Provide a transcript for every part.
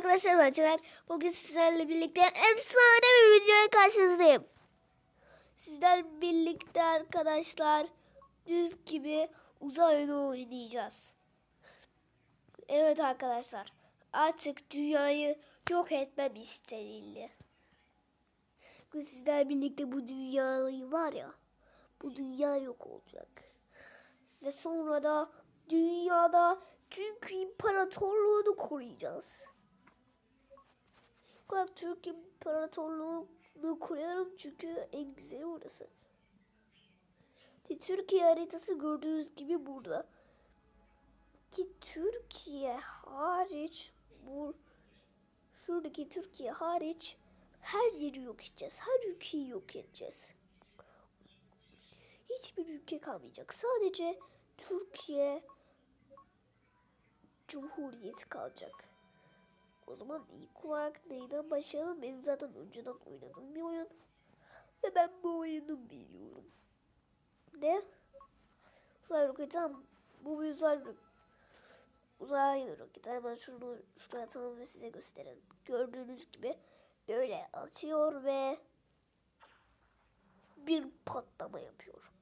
arkadaşlar ben Çınar. Bugün sizlerle birlikte efsane bir videoya karşınızdayım. Sizler birlikte arkadaşlar düz gibi uzay oyunu oynayacağız. Evet arkadaşlar artık dünyayı yok etmem istenildi. Bugün sizler birlikte bu dünyayı var ya bu dünya yok olacak. Ve sonra da dünyada Türk İmparatorluğunu koruyacağız. Bak Türk İmparatorluğunu koruyorum çünkü en güzeli orası. Türkiye haritası gördüğünüz gibi burada. Ki Türkiye hariç bu şuradaki Türkiye hariç her yeri yok edeceğiz. Her ülkeyi yok edeceğiz. Hiçbir ülke kalmayacak. Sadece Türkiye Cumhuriyeti kalacak. O zaman ilk olarak neyden başlayalım? Benim zaten önceden oynadığım bir oyun. Ve ben bu oyunu biliyorum. Ne? Uzay roketi tamam. Bu bir uzay. Uzay roketi. Hemen şunu şuraya atalım ve size gösterelim. Gördüğünüz gibi böyle atıyor ve bir patlama yapıyor.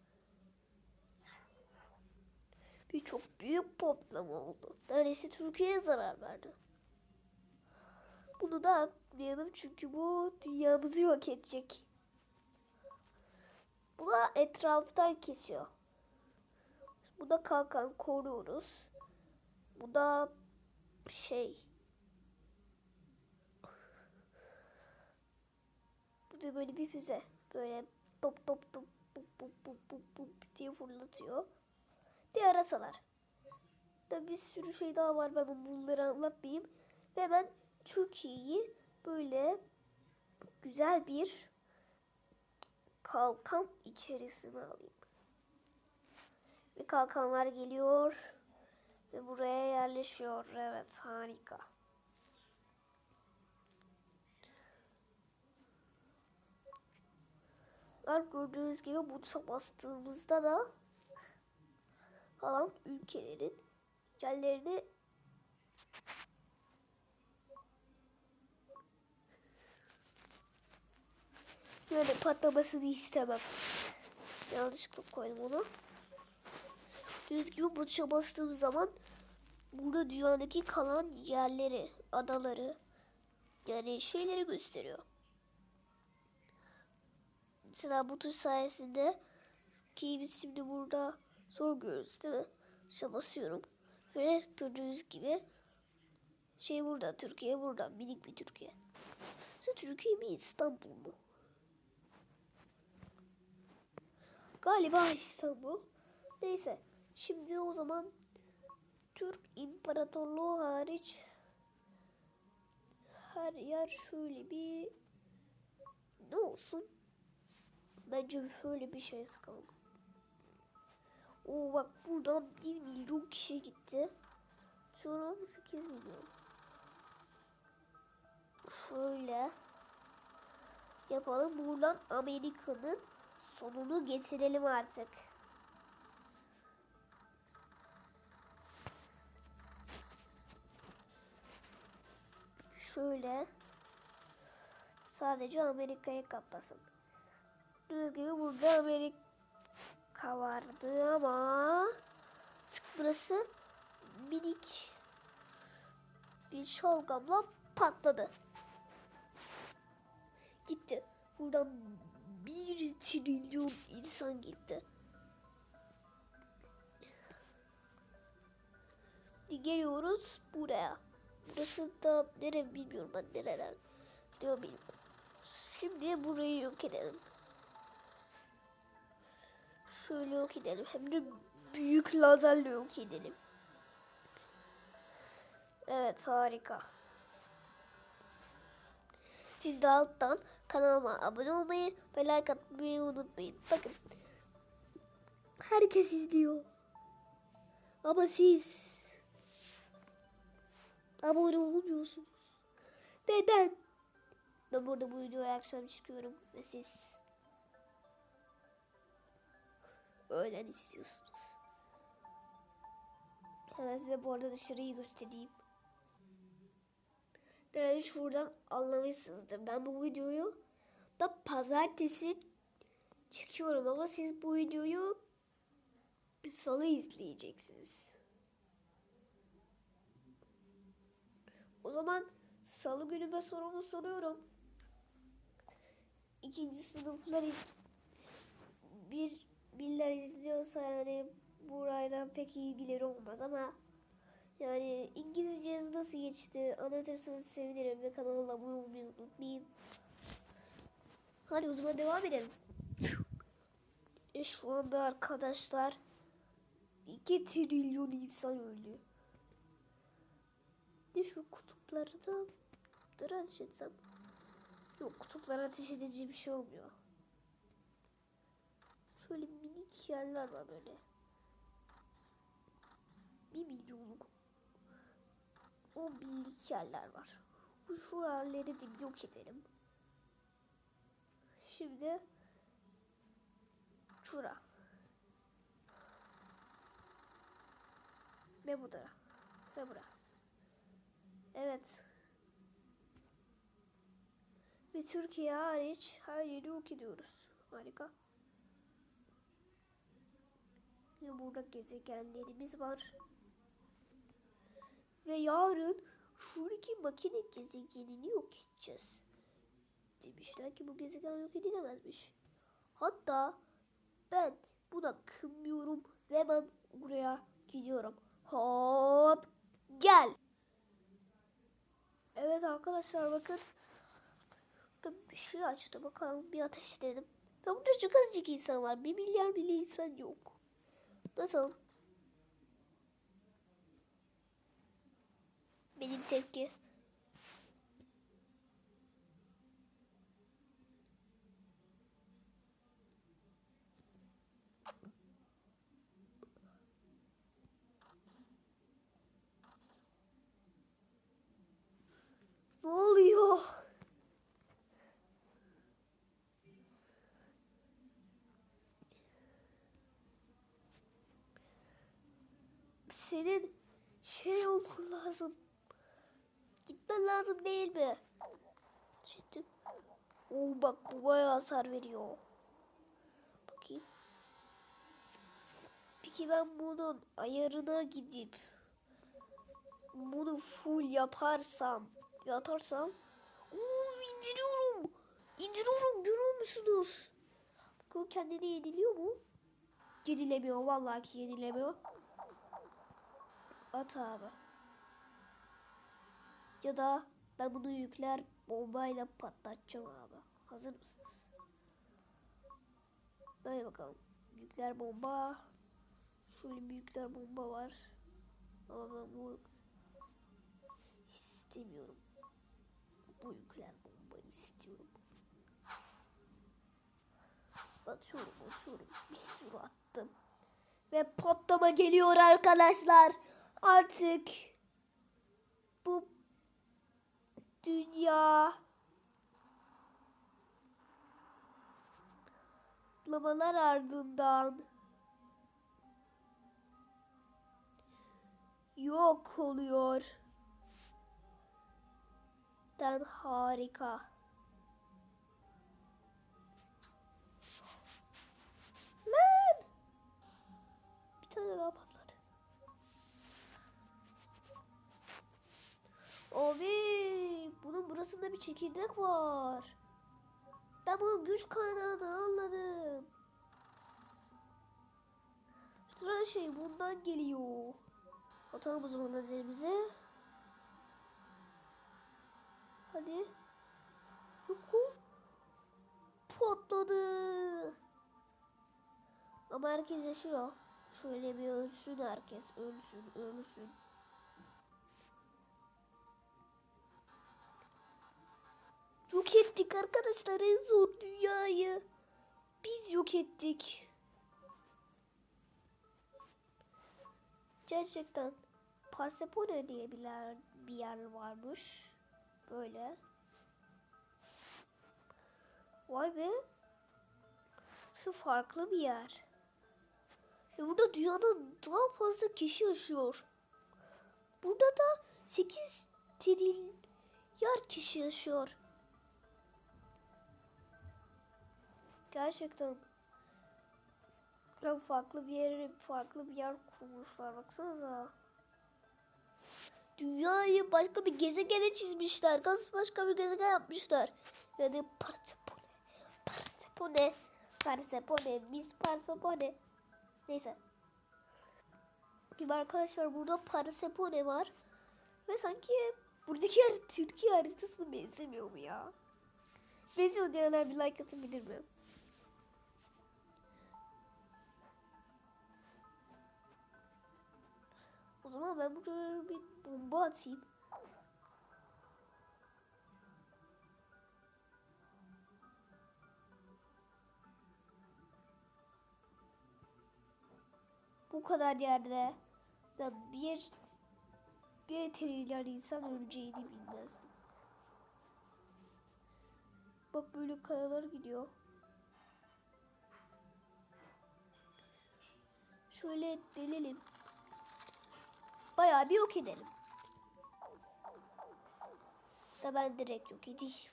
Bir çok büyük patlama oldu. Neredeyse Türkiye'ye zarar verdi. Bunu da atmayalım çünkü bu dünyamızı yok edecek. Buna etraftan kesiyor. Bu da kalkan koruyoruz. Bu da şey. Bu da böyle bir füze. Böyle top top top bup bup bup bup bup diye fırlatıyor. Diğer asalar. Da bir sürü şey daha var ben bunları anlatmayayım. Ve ben Türkiye'yi böyle güzel bir kalkan içerisine alayım. Ve kalkanlar geliyor ve buraya yerleşiyor. Evet harika. Gördüğünüz gibi butsa bastığımızda da falan ülkelerin yerlerini böyle patlamasını istemem. Yanlışlıkla koydum onu. Düz gibi butça bastığım zaman burada dünyadaki kalan yerleri, adaları yani şeyleri gösteriyor. Mesela bu sayesinde ki biz şimdi burada zor görürüz değil mi? İşte basıyorum. Ve gördüğünüz gibi şey burada, Türkiye burada. Minik bir Türkiye. İşte Türkiye mi İstanbul mu? Galiba İstanbul. Neyse. Şimdi o zaman Türk İmparatorluğu hariç her yer şöyle bir ne olsun? Bence şöyle bir şey sıkalım. Oo bak buradan 1 milyon kişi gitti. Sonra 8 milyon. Şöyle yapalım. Buradan Amerika'nın sonunu getirelim artık. Şöyle sadece Amerika'ya kapasın. Gördüğünüz gibi burada Amerika vardı ama burası minik bir şalgamla patladı. Gitti. Buradan bir trilyon insan gitti. Geliyoruz buraya. Burası da nere bilmiyorum ben nereler. Diyor bilmiyorum. Şimdi burayı yok edelim. Şöyle yok edelim. Hem de büyük lazerle yok edelim. Evet harika. Siz de alttan kanalıma abone olmayı ve like atmayı unutmayın. Bakın. Herkes izliyor. Ama siz abone olmuyorsunuz. Neden? Ben burada bu videoya akşam çıkıyorum ve siz öğlen istiyorsunuz. Hemen size bu arada dışarıyı göstereyim. Yani şuradan anlamışsınızdır. Ben bu videoyu da pazartesi çekiyorum ama siz bu videoyu salı izleyeceksiniz. O zaman salı günü ben sorumu soruyorum. İkinci sınıflar bir biriler izliyorsa yani burayla pek ilgileri olmaz ama yani İngilizceniz nasıl geçti anlatırsanız sevinirim ve kanala abone olmayı unutmayın. Hadi o zaman devam edelim. E şu anda arkadaşlar 2 trilyon insan öldü. De şu kutupları da ateş etsem. Yok kutuplara ateş edici bir şey olmuyor. Şöyle minik yerler var böyle. Bir milyonluk. On binlik yerler var. Şu yerleri de yok edelim. Şimdi şura. Ve bu da. Ve bura. Evet. Ve Türkiye hariç her yeri yok ediyoruz. Harika. Ve burada gezegenlerimiz var. Ve yarın şuradaki makine gezegenini yok edeceğiz. Demişler ki bu gezegen yok edilemezmiş. Hatta ben buna kımıyorum ve hemen buraya gidiyorum. Hop gel. Evet arkadaşlar bakın. Ben bir şey açtı bakalım bir ateş edelim. Ben burada çok azıcık insan var. Bir milyar bile insan yok. Nasıl? Benim tepki. Ne oluyor? Senin şey olman lazım. Gitmen lazım değil mi? Şimdi. Oo bak bu bayağı hasar veriyor. Bakayım. Peki ben bunun ayarına gidip bunu full yaparsam, yatarsam Oo, indiriyorum. İndiriyorum görüyor musunuz? Bakın kendini yeniliyor mu? Yenilemiyor vallahi ki yenilemiyor. At abi. Ya da ben bunu yükler bombayla patlatacağım abi. Hazır mısınız? Böyle bakalım. Yükler bomba. Şöyle bir yükler bomba var. Ama ben bu istemiyorum. Bu yükler bomba istiyorum. Atıyorum atıyorum. Bir sürü attım. Ve patlama geliyor arkadaşlar. Artık bu dünya patlamalar ardından yok oluyor. Den harika. Lan! Bir tane daha patladı. Abi bunun burasında bir çekirdek var. Bunun güç kaynağını anladım. Bütün şey bundan geliyor. Atalım o zaman lazerimizi. Hadi. Ol. Patladı. Ama herkes yaşıyor. Şöyle bir ölsün herkes. Ölsün, ölsün. Ettik arkadaşlar en zor dünyayı. Biz yok ettik. Gerçekten Parsepone diye bir yer, bir yer varmış. Böyle. Vay be. Burası farklı bir yer. Ve burada dünyada daha fazla kişi yaşıyor. Burada da 8 trilyon milyar kişi yaşıyor. Gerçekten çok farklı bir yere farklı bir yer kurmuşlar baksanıza. Dünyayı başka bir gezegene çizmişler. Gaz başka bir gezegen yapmışlar. Yani Parsepone. Parsepone. Parsepone. Miss Parsepone. Neyse. Gibi arkadaşlar burada Parsepone var. Ve sanki buradaki yer Türkiye haritasına benzemiyor mu ya? Benziyor diyenler bir like atabilir mi? O zaman ben buraya bir bomba atayım. Bu kadar yerde ben bir bir trilyon insan öleceğini bilmezdim. Bak böyle kayalar gidiyor. Şöyle delelim. Bayağı bir yok edelim. Da ben direkt yok edeyim.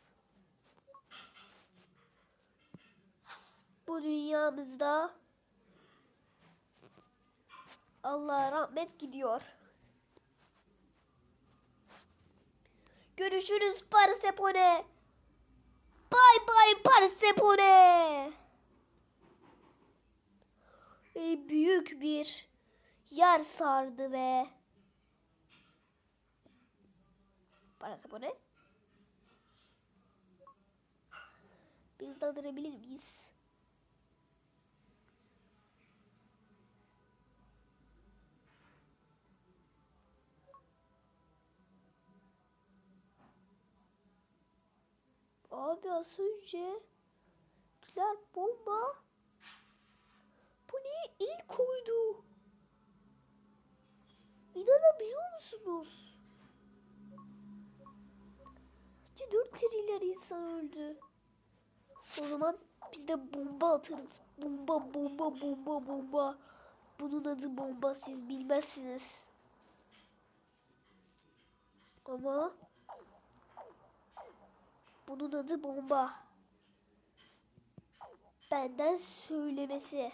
Bu dünyamızda Allah rahmet gidiyor. Görüşürüz Parsepone. Bay bay Parsepone. Ve büyük bir yer sardı ve Parsepone. Biz daldırabilir miyiz? Abi az önce Güler bomba 4 trilyon insan öldü. O zaman biz de bomba atarız. Bomba bomba bomba bomba. Bunun adı bomba siz bilmezsiniz. Ama bunun adı bomba. Benden söylemesi.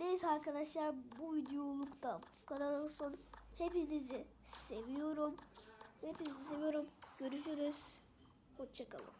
Neyse arkadaşlar bu videolukta bu kadar olsun. Hepinizi seviyorum. Hepinizi seviyorum. Görüşürüz. Hoşçakalın.